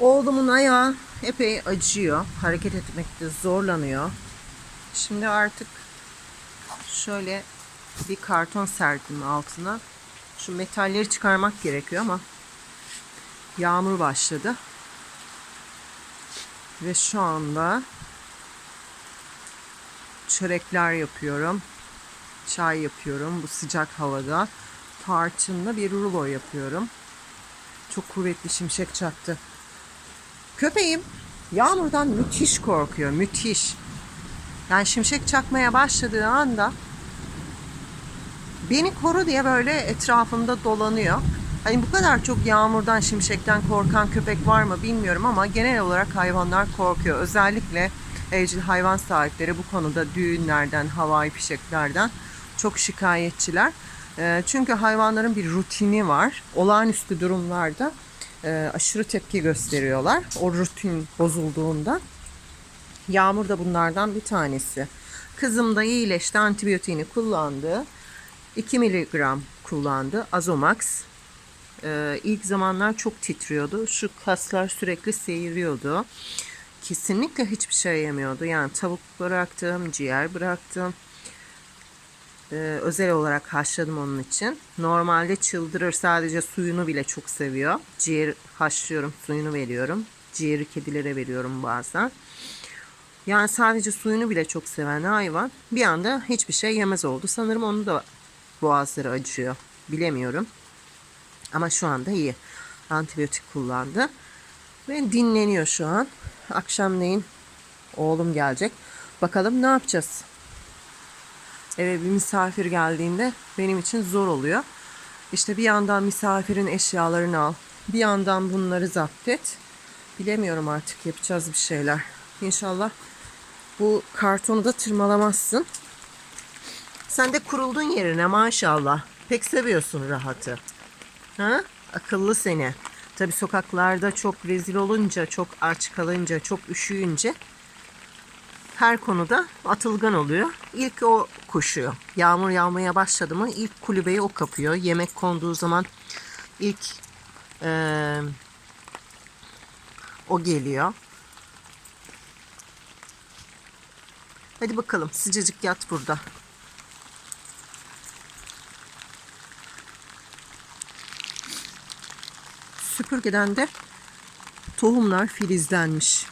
Oğlumun ayağı epey acıyor. Hareket etmekte zorlanıyor. Şimdi artık şöyle bir karton serdim altına. Şu metalleri çıkarmak gerekiyor ama yağmur başladı. Ve şu anda çörekler yapıyorum. Çay yapıyorum bu sıcak havada. Tarçınla bir rulo yapıyorum. Çok kuvvetli şimşek çaktı. Köpeğim yağmurdan müthiş korkuyor, müthiş. Yani şimşek çakmaya başladığı anda beni koru diye böyle etrafımda dolanıyor. Hani bu kadar çok yağmurdan, şimşekten korkan köpek var mı bilmiyorum ama genel olarak hayvanlar korkuyor. Özellikle evcil hayvan sahipleri bu konuda düğünlerden, havai fişeklerden çok şikayetçiler. Çünkü hayvanların bir rutini var. Olağanüstü durumlarda e, aşırı tepki gösteriyorlar. O rutin bozulduğunda. Yağmur da bunlardan bir tanesi. Kızım da iyileşti, antibiyotiğini kullandı. 2 miligram kullandı. Azomax. Ee, ilk zamanlar çok titriyordu. Şu kaslar sürekli seyiriyordu. Kesinlikle hiçbir şey yemiyordu. Yani tavuk bıraktım, ciğer bıraktım. Ee, özel olarak haşladım onun için. Normalde çıldırır sadece suyunu bile çok seviyor. Ciğer haşlıyorum, suyunu veriyorum. Ciğeri kedilere veriyorum bazen. Yani sadece suyunu bile çok seven hayvan bir anda hiçbir şey yemez oldu. Sanırım onun da boğazları acıyor. Bilemiyorum. Ama şu anda iyi. Antibiyotik kullandı. Ve dinleniyor şu an. Akşamleyin oğlum gelecek. Bakalım ne yapacağız? Eve bir misafir geldiğinde benim için zor oluyor. İşte bir yandan misafirin eşyalarını al. Bir yandan bunları zapt et. Bilemiyorum artık yapacağız bir şeyler. İnşallah bu kartonu da tırmalamazsın. Sen de kuruldun yerine maşallah. Pek seviyorsun rahatı. Ha? Akıllı seni. Tabi sokaklarda çok rezil olunca, çok aç kalınca, çok üşüyünce her konuda atılgan oluyor. İlk o koşuyor. Yağmur yağmaya başladı mı ilk kulübeyi o kapıyor. Yemek konduğu zaman ilk eee, o geliyor. Hadi bakalım sıcacık yat burada. Süpürgeden de tohumlar filizlenmiş.